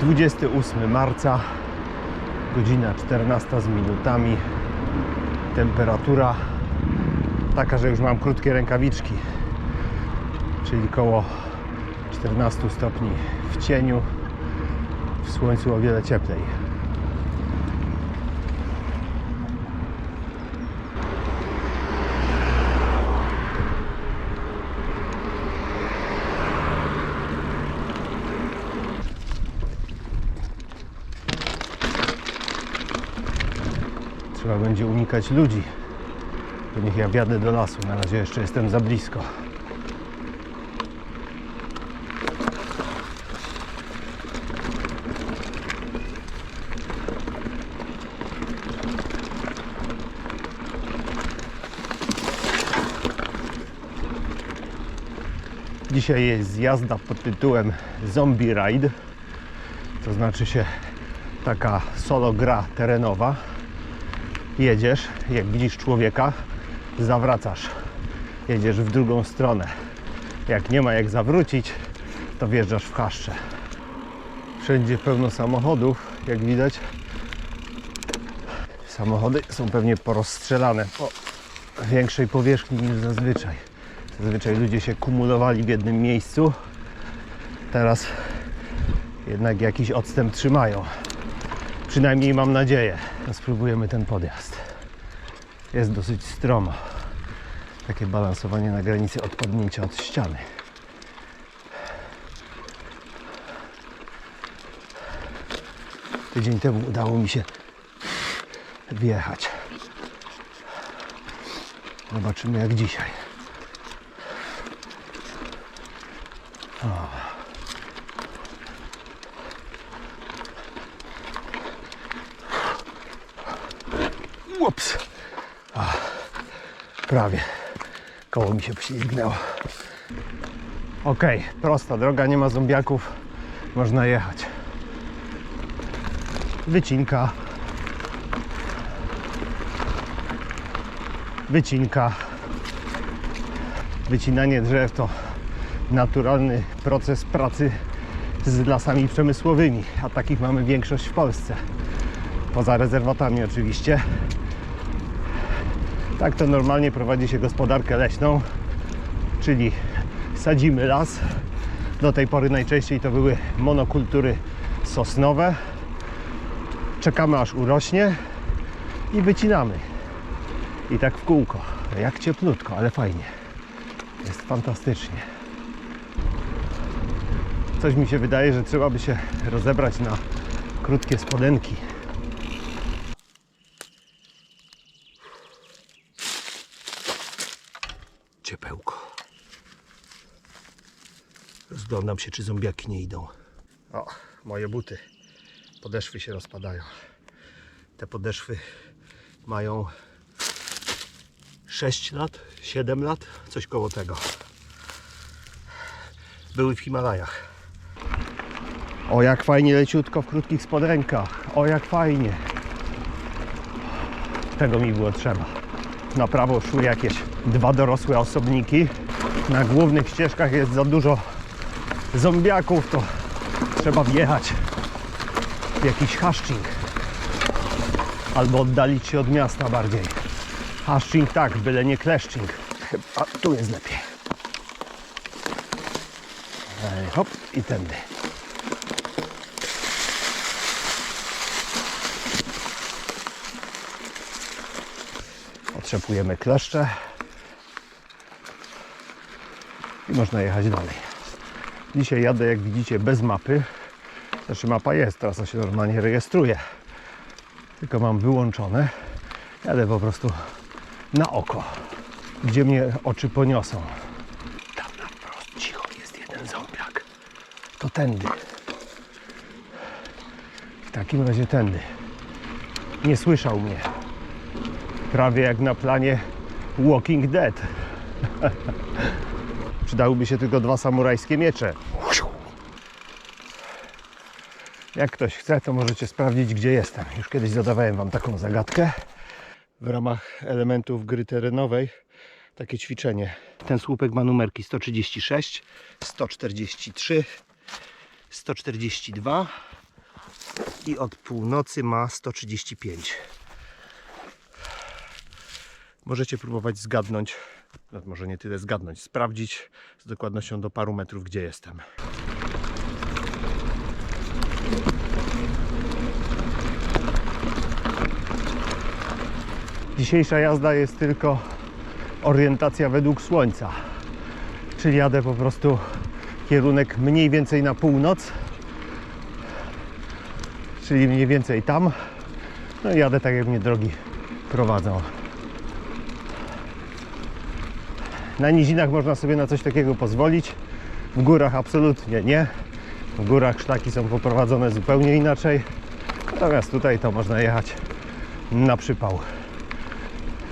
28 marca, godzina 14 z minutami. Temperatura taka, że już mam krótkie rękawiczki, czyli koło 14 stopni w cieniu, w słońcu o wiele cieplej. Będzie unikać ludzi. To niech ja wjadę do lasu. Na razie jeszcze jestem za blisko. Dzisiaj jest jazda pod tytułem Zombie Ride. To znaczy się taka solo gra terenowa jedziesz, jak widzisz człowieka, zawracasz. Jedziesz w drugą stronę. Jak nie ma jak zawrócić, to wjeżdżasz w chaszcze. Wszędzie pełno samochodów, jak widać. Samochody są pewnie porozstrzelane po większej powierzchni niż zazwyczaj. Zazwyczaj ludzie się kumulowali w jednym miejscu. Teraz jednak jakiś odstęp trzymają. Przynajmniej mam nadzieję. No, spróbujemy ten podjazd. Jest dosyć stromo. Takie balansowanie na granicy odpadnięcia od ściany. Tydzień temu udało mi się wjechać. Zobaczymy jak dzisiaj. Ups. A, prawie. Koło mi się poślizgnęło. Ok, prosta droga, nie ma zombiaków. Można jechać. Wycinka. Wycinka. Wycinanie drzew to naturalny proces pracy z lasami przemysłowymi, a takich mamy większość w Polsce. Poza rezerwatami oczywiście. Tak to normalnie prowadzi się gospodarkę leśną, czyli sadzimy las. Do tej pory najczęściej to były monokultury sosnowe. Czekamy aż urośnie i wycinamy. I tak w kółko. Jak cieplutko, ale fajnie. Jest fantastycznie. Coś mi się wydaje, że trzeba by się rozebrać na krótkie spodenki. Ciepełko. Rozglądam się, czy zombiaki nie idą. O, moje buty. Podeszwy się rozpadają. Te podeszwy mają 6 lat, 7 lat, coś koło tego. Były w Himalajach. O, jak fajnie leciutko w krótkich spodenkach. O, jak fajnie. Tego mi było trzeba. Na prawo szły jakieś dwa dorosłe osobniki. Na głównych ścieżkach jest za dużo zombiaków, to trzeba wjechać w jakiś haszczing. Albo oddalić się od miasta bardziej. Haszczing tak, byle nie kleszczing. Chyba tu jest lepiej. Ej, hop i tędy. Otrzepujemy kleszcze i można jechać dalej. Dzisiaj jadę, jak widzicie, bez mapy. Znaczy mapa jest, trasa się normalnie rejestruje. Tylko mam wyłączone. Jadę po prostu na oko, gdzie mnie oczy poniosą. Tam na wprost, cicho, jest jeden zombiak. To tędy. W takim razie tędy. Nie słyszał mnie. Prawie jak na planie Walking Dead. Przydałyby się tylko dwa samurajskie miecze. Jak ktoś chce, to możecie sprawdzić, gdzie jestem. Już kiedyś zadawałem Wam taką zagadkę w ramach elementów gry terenowej. Takie ćwiczenie. Ten słupek ma numerki 136, 143, 142 i od północy ma 135. Możecie próbować zgadnąć, no może nie tyle zgadnąć, sprawdzić z dokładnością do paru metrów, gdzie jestem. Dzisiejsza jazda jest tylko orientacja według słońca. Czyli jadę po prostu kierunek mniej więcej na północ, czyli mniej więcej tam. No i jadę tak, jak mnie drogi prowadzą. Na nizinach można sobie na coś takiego pozwolić, w górach absolutnie nie. W górach szlaki są poprowadzone zupełnie inaczej, natomiast tutaj to można jechać na przypał.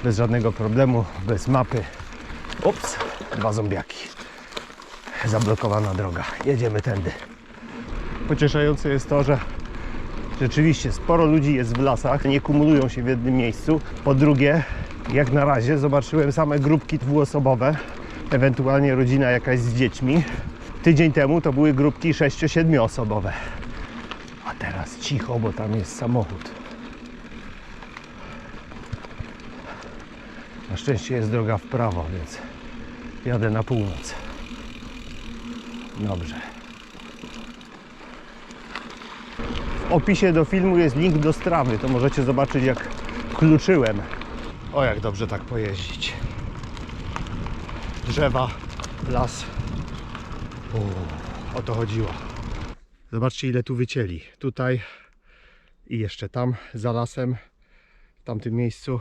Bez żadnego problemu, bez mapy. Ups, dwa zombiaki. Zablokowana droga. Jedziemy tędy. Pocieszające jest to, że rzeczywiście sporo ludzi jest w lasach, nie kumulują się w jednym miejscu. Po drugie, jak na razie zobaczyłem same grupki dwuosobowe, ewentualnie rodzina jakaś z dziećmi. Tydzień temu to były grupki 6-7 osobowe. A teraz cicho, bo tam jest samochód. Na szczęście jest droga w prawo, więc jadę na północ. Dobrze. W opisie do filmu jest link do strawy, to możecie zobaczyć jak kluczyłem. O jak dobrze tak pojeździć. Drzewa, las. O, to chodziło. Zobaczcie ile tu wycięli. Tutaj i jeszcze tam za lasem, w tamtym miejscu.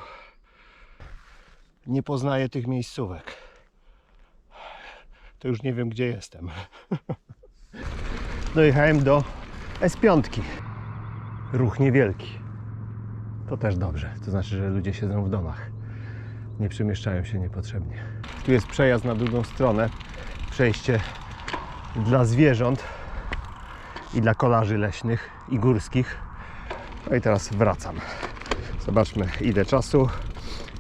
Nie poznaję tych miejscówek. To już nie wiem gdzie jestem. Dojechałem do S5. Ruch niewielki. To też dobrze. To znaczy, że ludzie siedzą w domach. Nie przemieszczają się niepotrzebnie. Tu jest przejazd na drugą stronę. Przejście dla zwierząt i dla kolarzy leśnych i górskich. No i teraz wracam. Zobaczmy ile czasu.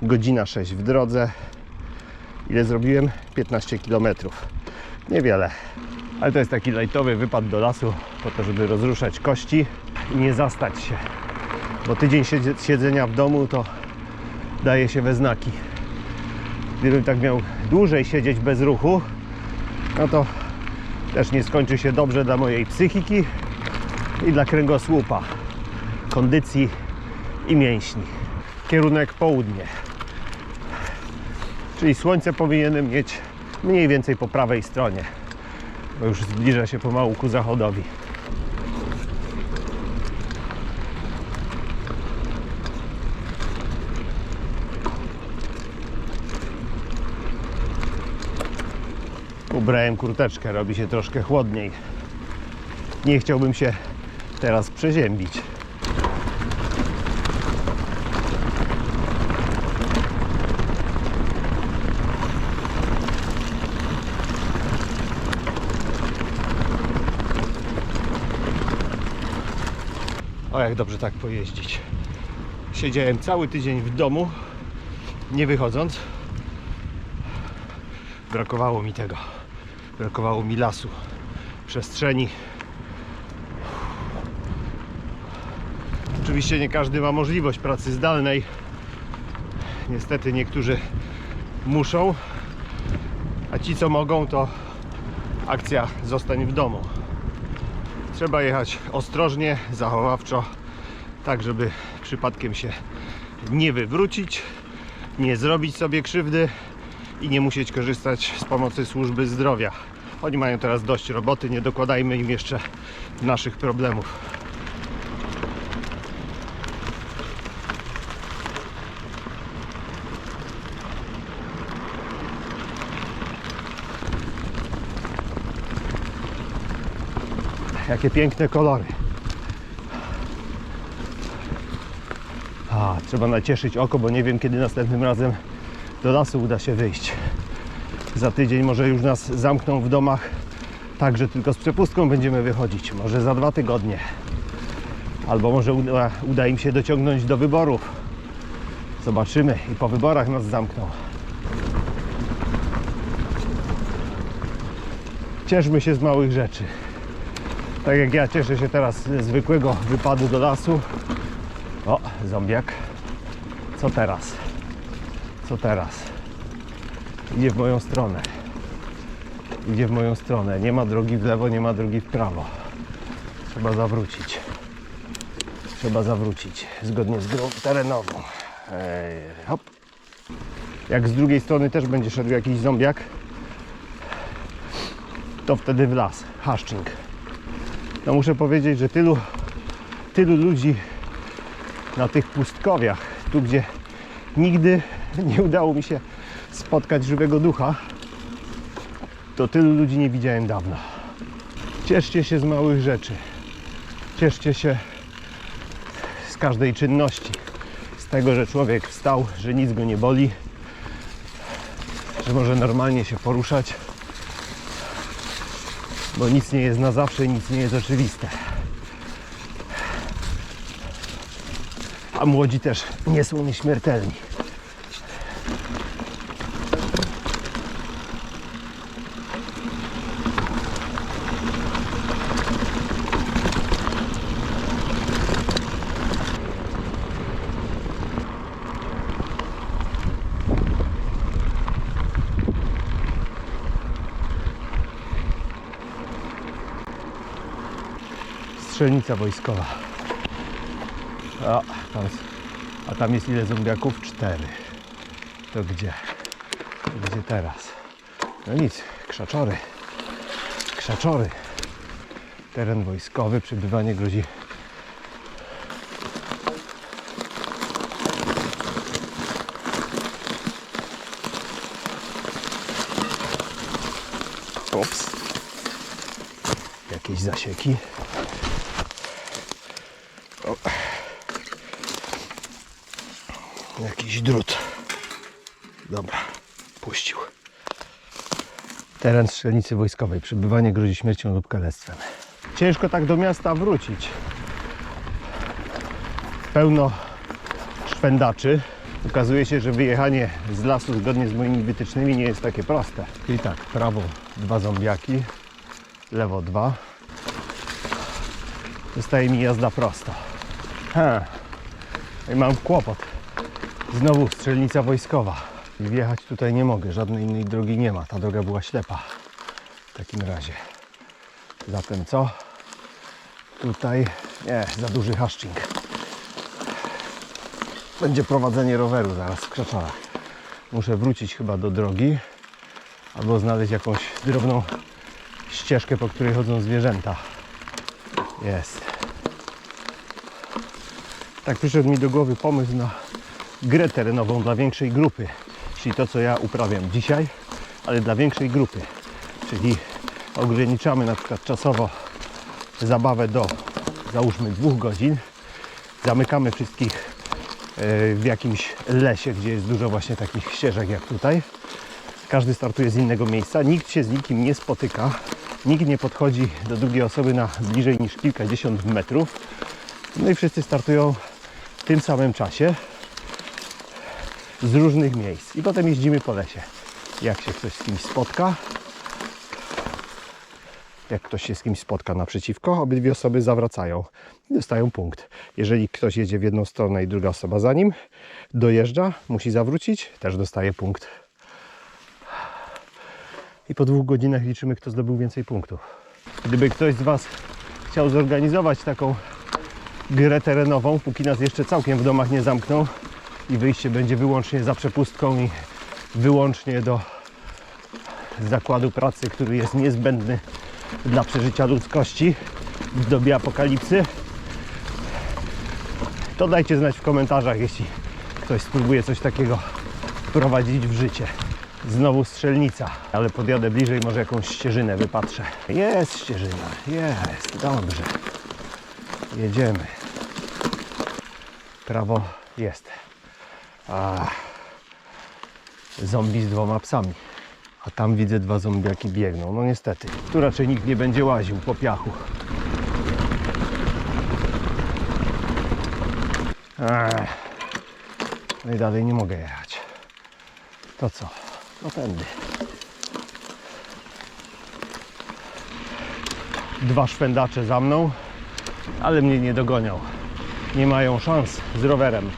Godzina 6 w drodze. Ile zrobiłem? 15 km. Niewiele. Ale to jest taki lajtowy wypad do lasu po to, żeby rozruszać kości i nie zastać się. Bo tydzień siedzenia w domu to daje się we znaki. Gdybym tak miał dłużej siedzieć bez ruchu, no to też nie skończy się dobrze dla mojej psychiki i dla kręgosłupa, kondycji i mięśni. Kierunek południe. Czyli słońce powinienem mieć mniej więcej po prawej stronie, bo już zbliża się pomału ku zachodowi. Ubrałem kurteczkę, robi się troszkę chłodniej. Nie chciałbym się teraz przeziębić. O, jak dobrze tak pojeździć. Siedziałem cały tydzień w domu, nie wychodząc. Brakowało mi tego. Brakowało mi lasu, przestrzeni. Oczywiście nie każdy ma możliwość pracy zdalnej. Niestety niektórzy muszą, a ci co mogą to akcja zostań w domu. Trzeba jechać ostrożnie, zachowawczo, tak żeby przypadkiem się nie wywrócić, nie zrobić sobie krzywdy i nie musieć korzystać z pomocy służby zdrowia. Oni mają teraz dość roboty, nie dokładajmy im jeszcze naszych problemów. Jakie piękne kolory. A, trzeba nacieszyć oko, bo nie wiem kiedy następnym razem do lasu uda się wyjść. Za tydzień może już nas zamkną w domach, tak że tylko z przepustką będziemy wychodzić. Może za dwa tygodnie. Albo może uda, uda im się dociągnąć do wyborów. Zobaczymy i po wyborach nas zamkną. Cieszmy się z małych rzeczy. Tak jak ja cieszę się teraz ze zwykłego wypadu do lasu. O, zombiak. Co teraz? Co teraz? Idzie w moją stronę. Idzie w moją stronę. Nie ma drogi w lewo, nie ma drogi w prawo. Trzeba zawrócić. Trzeba zawrócić zgodnie z grą terenową. Ej, hop. Jak z drugiej strony też będzie szedł jakiś zombiak, to wtedy w las. Haszczing. No muszę powiedzieć, że tylu, tylu ludzi na tych pustkowiach, tu gdzie nigdy nie udało mi się spotkać żywego ducha, to tylu ludzi nie widziałem dawno. Cieszcie się z małych rzeczy. Cieszcie się z każdej czynności. Z tego, że człowiek wstał, że nic go nie boli, że może normalnie się poruszać, bo nic nie jest na zawsze nic nie jest oczywiste. Młodzi też nie są nieśmiertelni. Strzelnica wojskowa. A tam, jest, a tam jest ile zombiaków? Cztery. To gdzie? To gdzie teraz? No nic, krzaczory. Krzaczory. Teren wojskowy, przebywanie grozi. Ups. Jakieś zasieki. O. Jakiś drut. Dobra, puścił. Teren strzelnicy wojskowej. Przebywanie grozi śmiercią lub kalectwem. Ciężko tak do miasta wrócić. Pełno szwendaczy. Okazuje się, że wyjechanie z lasu zgodnie z moimi wytycznymi nie jest takie proste. I tak, prawo dwa zombiaki, lewo dwa. Zostaje mi jazda prosto. Ha. I mam kłopot. Znowu strzelnica wojskowa. I wjechać tutaj nie mogę, żadnej innej drogi nie ma. Ta droga była ślepa. W takim razie. Zatem co? Tutaj nie, za duży haszczing. Będzie prowadzenie roweru zaraz w krzaczorach. Muszę wrócić chyba do drogi albo znaleźć jakąś drobną ścieżkę, po której chodzą zwierzęta. Jest. Tak przyszedł mi do głowy pomysł na grę terenową dla większej grupy. Czyli to, co ja uprawiam dzisiaj, ale dla większej grupy. Czyli ograniczamy na przykład czasowo zabawę do załóżmy dwóch godzin. Zamykamy wszystkich e, w jakimś lesie, gdzie jest dużo właśnie takich ścieżek jak tutaj. Każdy startuje z innego miejsca, nikt się z nikim nie spotyka, nikt nie podchodzi do drugiej osoby na bliżej niż kilkadziesiąt metrów. No i wszyscy startują w tym samym czasie z różnych miejsc. I potem jeździmy po lesie. Jak się ktoś z kimś spotka, jak ktoś się z kimś spotka naprzeciwko, obydwie osoby zawracają i dostają punkt. Jeżeli ktoś jedzie w jedną stronę i druga osoba za nim, dojeżdża, musi zawrócić, też dostaje punkt. I po dwóch godzinach liczymy, kto zdobył więcej punktów. Gdyby ktoś z Was chciał zorganizować taką grę terenową, póki nas jeszcze całkiem w domach nie zamkną i wyjście będzie wyłącznie za przepustką i wyłącznie do zakładu pracy, który jest niezbędny dla przeżycia ludzkości w dobie apokalipsy, to dajcie znać w komentarzach, jeśli ktoś spróbuje coś takiego wprowadzić w życie. Znowu strzelnica, ale podjadę bliżej, może jakąś ścieżynę wypatrzę. Jest ścieżyna, jest, dobrze. Jedziemy. Prawo jest. A, zombie z dwoma psami. A tam widzę dwa zombiaki biegną. No niestety, tu raczej nikt nie będzie łaził po piachu. Ech. No i dalej nie mogę jechać. To co? No tędy. dwa szwendacze za mną, ale mnie nie dogoniał. Nie mają szans z rowerem.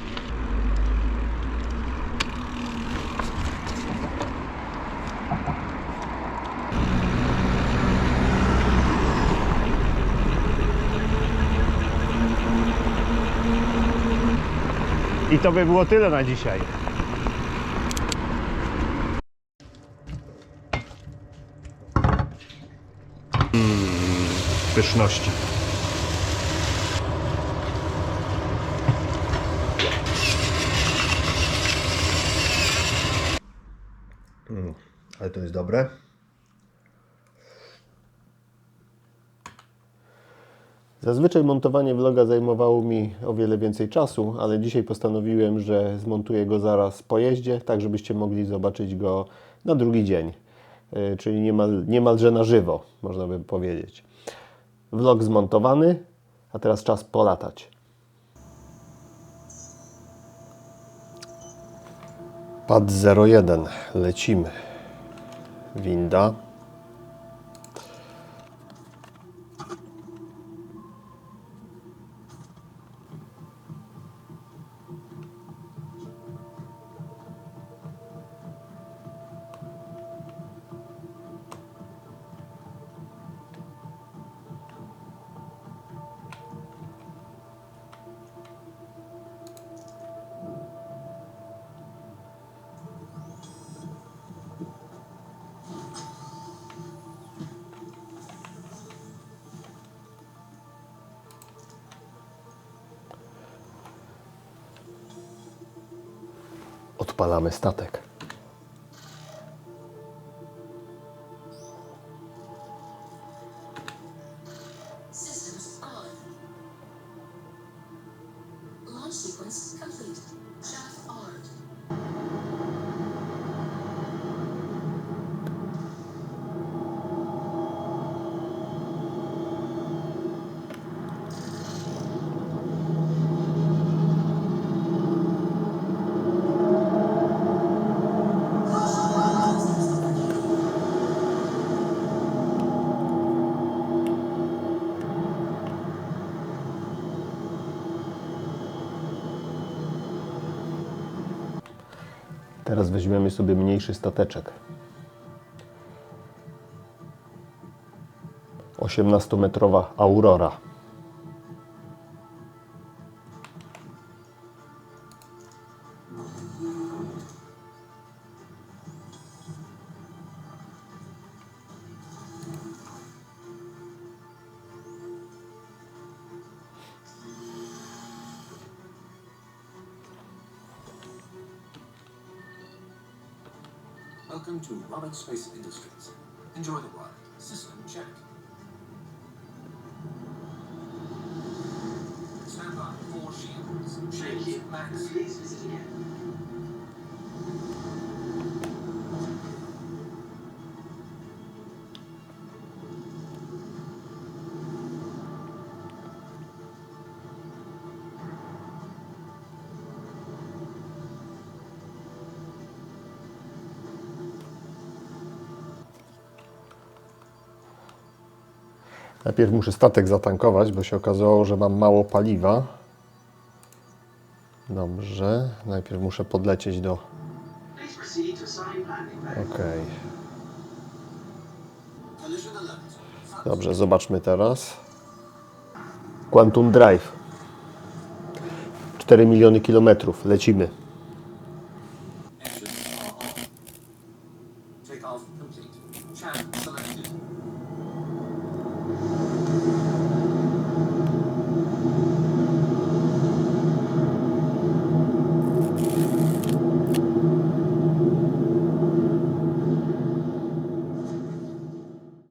I to by było tyle na dzisiaj. pyszności. Mm, ale to jest dobre. Zazwyczaj montowanie vloga zajmowało mi o wiele więcej czasu, ale dzisiaj postanowiłem, że zmontuję go zaraz po jeździe, tak żebyście mogli zobaczyć go na drugi dzień. Yy, Czyli niemal, niemalże na żywo, można by powiedzieć. Vlog zmontowany, a teraz czas polatać. Pad 01, lecimy. Winda. Odpalamy statek. Launch sequence complete. Shaft armed. Teraz weźmiemy sobie mniejszy stateczek. 18-metrowa Aurora. Space Industries. Enjoy the ride. System check. Stand by. Four shields. Shields max. Najpierw muszę statek zatankować, bo się okazało, że mam mało paliwa. Dobrze, najpierw muszę podlecieć do. Alert. Dobrze, zobaczmy teraz. Quantum Drive. 4 miliony kilometrów. Lecimy.